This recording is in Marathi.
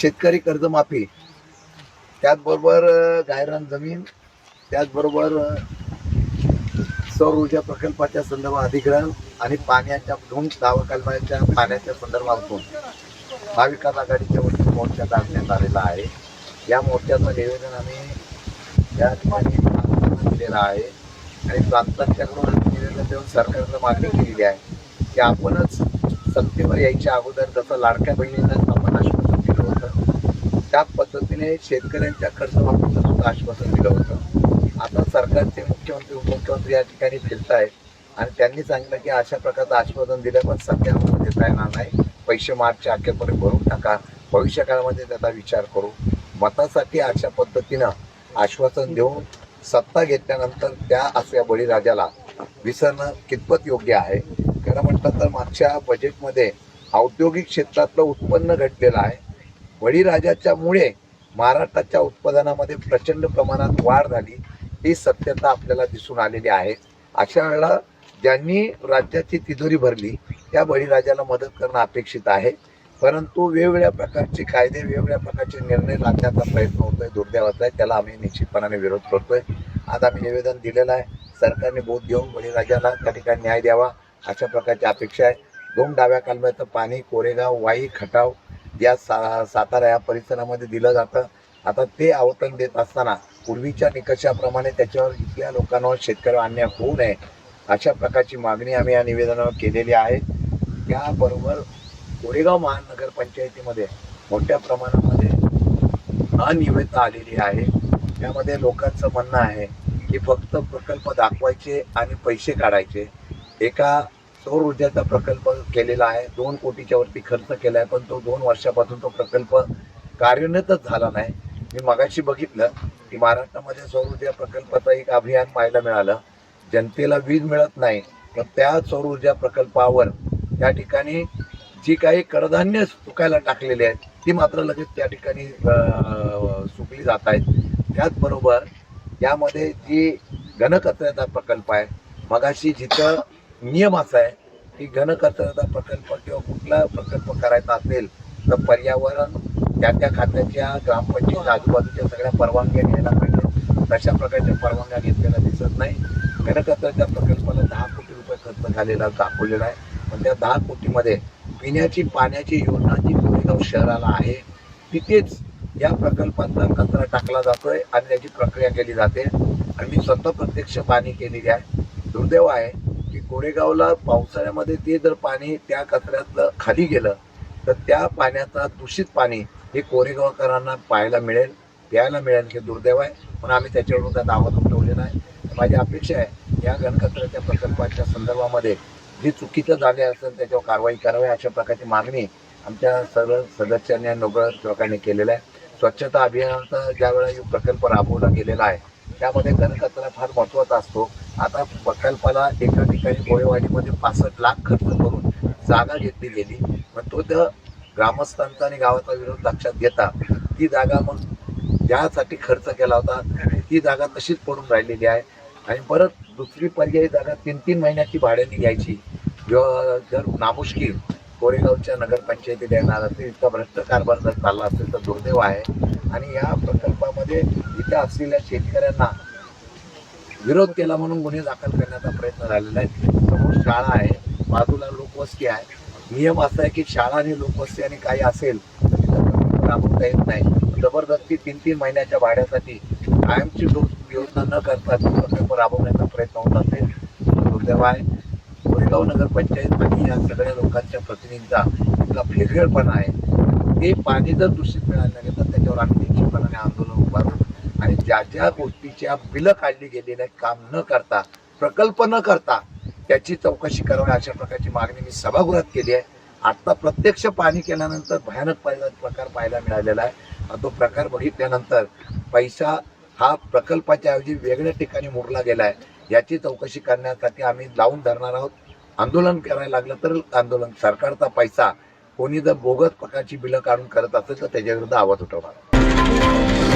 शेतकरी कर्जमाफी. त्याचबरोबर गायरान जमीन त्याचबरोबर सौर ऊर्जा प्रकल्पाच्या संदर्भात अधिग्रहण आणि पाण्याच्या दोन दावाकालमाच्या पाण्याच्या संदर्भातून महाविकास आघाडीच्या वतीने मोर्चा काढण्यात आलेला आहे. या मोर्चाचं निवेदन आम्ही या ठिकाणी प्रांतांना दिलेलं आहे आणि प्रांतांच्याकडून निवेदन देऊन सरकारनं मागणी केलेली आहे की आपणच सत्तेवर यायच्या अगोदर जसं लाडक्या बहिणींना आपण आश्वासन दिलं होतं त्या पद्धतीने शेतकऱ्यांच्या कर्जमाफीचं सुद्धा आश्वासन दिलं होतं. आता सरकारचे मुख्यमंत्री उपमुख्यमंत्री या ठिकाणी फिरत आहेत आणि त्यांनी सांगितलं की अशा प्रकारचं आश्वासन दिलं पण सध्या म्हणजे आम्हाला देता येणार नाही. पैसे मार्चच्या अखेरपर्यंत भरून टाका. भविष्य काळामध्ये त्याचा विचार करू. मतासाठी अशा पद्धतीनं आश्वासन देऊन सत्ता घेतल्यानंतर त्या असल्या बळीराजाला विसरणं कितपत योग्य आहे? खरं म्हटलं तर मागच्या बजेटमध्ये औद्योगिक क्षेत्रातलं उत्पन्न घटलेलं आहे. बळीराजाच्यामुळे महाराष्ट्राच्या उत्पादनामध्ये प्रचंड प्रमाणात वाढ झाली ही सत्यता आपल्याला दिसून आलेली आहे. अशा वेळेला ज्यांनी राज्याची तिजोरी भरली त्या बळीराजाला मदत करणं अपेक्षित आहे. परंतु वेगवेगळ्या प्रकारचे कायदे वेगवेगळ्या प्रकारचे निर्णय लादण्याचा प्रयत्न होतोय दुर्दैवाचा आहे. त्याला आम्ही निश्चितपणाने विरोध करतोय. आज आम्ही निवेदन दिलेलं आहे सरकारने बोध घेऊन बळीराजाला त्या ठिकाणी न्याय द्यावा अशा प्रकारची अपेक्षा आहे. दोन डाव्या कालव्याचं पाणी कोरेगाव वाई खटाव या सा सातारा या परिसरामध्ये दिलं जातं आता ते आवतन देत असताना पूर्वीच्या निकषाप्रमाणे त्याच्यावर इथल्या लोकांवर शेतकऱ्यावर अन्याय होऊ नये अशा प्रकारची मागणी आम्ही या निवेदनावर केलेली आहे. त्याबरोबर कोरेगाव महानगरपंचायतीमध्ये मोठ्या प्रमाणामध्ये अनियमितता आलेली आहे. त्यामध्ये लोकांचं म्हणणं आहे की फक्त प्रकल्प दाखवायचे आणि पैसे काढायचे. एका सौर ऊर्जाचा प्रकल्प केलेला आहे. दोन कोटीच्या वरती खर्च केला आहे पण तो दोन वर्षापासून तो प्रकल्प कार्यान्वितच झाला नाही. मी मगाशी बघितलं की महाराष्ट्रामध्ये सौर ऊर्जा प्रकल्पाचं एक अभियान पाहायला मिळालं. जनतेला वीज मिळत नाही तर त्या सौर ऊर्जा प्रकल्पावर त्या ठिकाणी जी काही कडधान्य सुकायला टाकलेली आहेत ती मात्र लगेच त्या ठिकाणी सुकली जात आहेत. त्याचबरोबर यामध्ये जी घनकचऱ्याचा प्रकल्प आहे मगाशी जिथं नियम असा आहे की घनकचरा प्रकल्प किंवा कुठला प्रकल्प करायचा असेल तर पर्यावरण त्या त्या खात्याच्या ग्रामपंचायत आजूबाजूच्या सगळ्या परवानग्या घ्यायला पाहिजे. तशा प्रकारच्या परवानग्या घेतलेल्या दिसत नाही. घनकचऱ्याच्या प्रकल्पाला दहा कोटी रुपये खर्च झालेला दाखवलेला आहे. पण त्या दहा कोटीमध्ये पिण्याची पाण्याची योजना जी कोरेगाव शहराला आहे तिथेच या प्रकल्पाचा कचरा टाकला जातोय आणि त्याची प्रक्रिया केली जाते. आणि मी स्वतः प्रत्यक्ष पाणी केलेली आहे. दुर्दैव आहे. की कोरेगावला पावसाळ्यामध्ये ते जर पाणी त्या कचऱ्यातलं खाली गेलं तर त्या पाण्याचा दूषित पाणी हे कोरेगावकरांना पाहायला मिळेल प्यायला मिळेल हे दुर्दैव आहे. पण आम्ही त्याच्यावरून त्या दावा उठवलेला आहे. माझी अपेक्षा आहे या घनकचऱ्याच्या प्रकल्पाच्या संदर्भामध्ये जे चुकीचं झाले असेल त्याच्यावर कारवाई करावी अशा प्रकारची मागणी आमच्या सर्व सदस्यांनी नोबळ लोकांनी केलेलं आहे. स्वच्छता अभियानाचा ज्यावेळेला प्रकल्प राबवला गेलेला आहे त्यामध्ये घनकचरा फार महत्त्वाचा असतो. आता प्रकल्पाला एका ठिकाणी गोळेवाडीमध्ये पासष्ट लाख खर्च करून जागा घेतली गेली. पण तो त्या ग्रामस्थांचा आणि गावाचा विरोध लक्षात घेता ती जागा मग ज्यासाठी खर्च केला होता ती जागा तशीच पडून राहिलेली आहे. आणि परत दुसरी पर्यायी जागा तीन तीन महिन्याची भाड्याने घ्यायची. किंवा जर नामुष्की कोरेगावच्या नगरपंचायती येणार असेल इतका भ्रष्ट कारभार जर चालला असेल तर दुर्दैव आहे. आणि या प्रकल्पामध्ये इथे असलेल्या शेतकऱ्यांना विरोध केला म्हणून गुन्हे दाखल करण्याचा प्रयत्न झालेला आहे. समोर शाळा आहे बाजूला लोकवस्ती आहे. नियम असा आहे की शाळा आणि लोकवस्ती आणि काही असेल तर तिथं राबवता येत नाही. जबरदस्ती तीन तीन महिन्याच्या भाड्यासाठी कायमची योजना न करता प्रकल्प राबवण्याचा प्रयत्न होत असेल दुर्दैव आहे. कोरेगाव नगरपंचायत आणि या सगळ्या लोकांच्या प्रतिनिधींचा इतका फेरवेळपणा आहे. ते पाणी जर दूषित मिळायला लागेल तर त्याच्यावर आम्ही निश्चितपणाने आंदोलन उभारू आणि ज्या ज्या गोष्टीच्या बिलं काढली गेली नाही काम न करता प्रकल्प न करता त्याची चौकशी करावी अशा प्रकारची मागणी मी सभागृहात केली आहे. आता प्रत्यक्ष पाणी केल्यानंतर भयानक पाहिला प्रकार पाहायला मिळालेला आहे. तो प्रकार बघितल्यानंतर पैसा हा प्रकल्पाच्या ऐवजी वेगळ्या ठिकाणी मोडला गेला आहे. याची चौकशी करण्यासाठी आम्ही लावून धरणार आहोत. आंदोलन करायला लागलं तर आंदोलन सरकारचा पैसा कोणी जर बोगस प्रकारची बिलं काढून करत असेल तर त्याच्याविरुद्ध आवाज उठवणार.